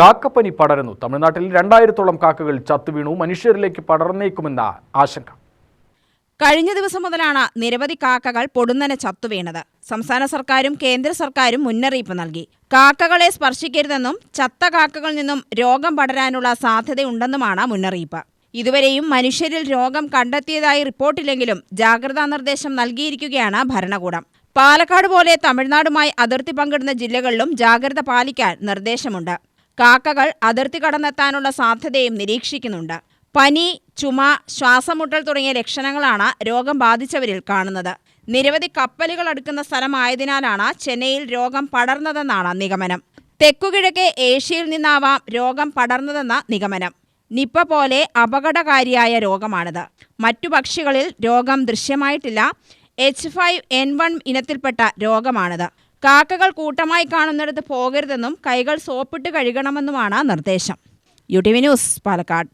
കാക്കപ്പനി പടരുന്നു. തമിഴ്നാട്ടിൽ രണ്ടായിരത്തോളം കാക്കകൾ ചത്തുവീണു മനുഷ്യരിലേക്ക് പടർന്നേക്കുമെന്ന ആശങ്ക. കഴിഞ്ഞ ദിവസം മുതലാണ് നിരവധി കാക്കകൾ പൊടുന്നനെ ചത്തുവീണത് സംസ്ഥാന സർക്കാരും കേന്ദ്ര സർക്കാരും മുന്നറിയിപ്പ് നൽകി. കാക്കകളെ സ്പർശിക്കരുതെന്നും ചത്ത കാക്കകളിൽ നിന്നും രോഗം പടരാനുള്ള സാധ്യതയുണ്ടെന്നുമാണ് മുന്നറിയിപ്പ്. ഇതുവരെയും മനുഷ്യരിൽ രോഗം കണ്ടെത്തിയതായി റിപ്പോർട്ടില്ലെങ്കിലും ജാഗ്രതാ നിർദ്ദേശം നൽകിയിരിക്കുകയാണ് ഭരണകൂടം. പാലക്കാട് പോലെ തമിഴ്നാടുമായി അതിർത്തി പങ്കിടുന്ന ജില്ലകളിലും ജാഗ്രത പാലിക്കാൻ നിർദ്ദേശമുണ്ട്. കാക്കകൾ അതിർത്തി കടന്നെത്താനുള്ള സാധ്യതയും നിരീക്ഷിക്കുന്നുണ്ട്. പനി ചുമ ശ്വാസമുട്ടൽ തുടങ്ങിയ ലക്ഷണങ്ങളാണ് രോഗം ബാധിച്ചവരിൽ കാണുന്നത്. നിരവധി കപ്പലുകൾ അടുക്കുന്ന സ്ഥലമായതിനാലാണ് ചെന്നൈയിൽ രോഗം പടർന്നതെന്നാണ് നിഗമനം. തെക്കുകിഴക്കേ ഏഷ്യയിൽ നിന്നാവാം രോഗം പടർന്നതെന്ന നിഗമനം. നിപ്പ പോലെ അപകടകാരിയായ രോഗമാണിത്. മറ്റു പക്ഷികളിൽ രോഗം ദൃശ്യമായിട്ടില്ല. എച്ച് ഫൈവ് എൻ വൺ ഇനത്തിൽപ്പെട്ട രോഗമാണിത്. കാക്കകൾ കൂട്ടമായി കാണുന്നിടത്ത് പോകരുതെന്നും കൈകൾ സോപ്പിട്ട് കഴുകണമെന്നുമാണ് നിർദ്ദേശം. U T V news Palakkad.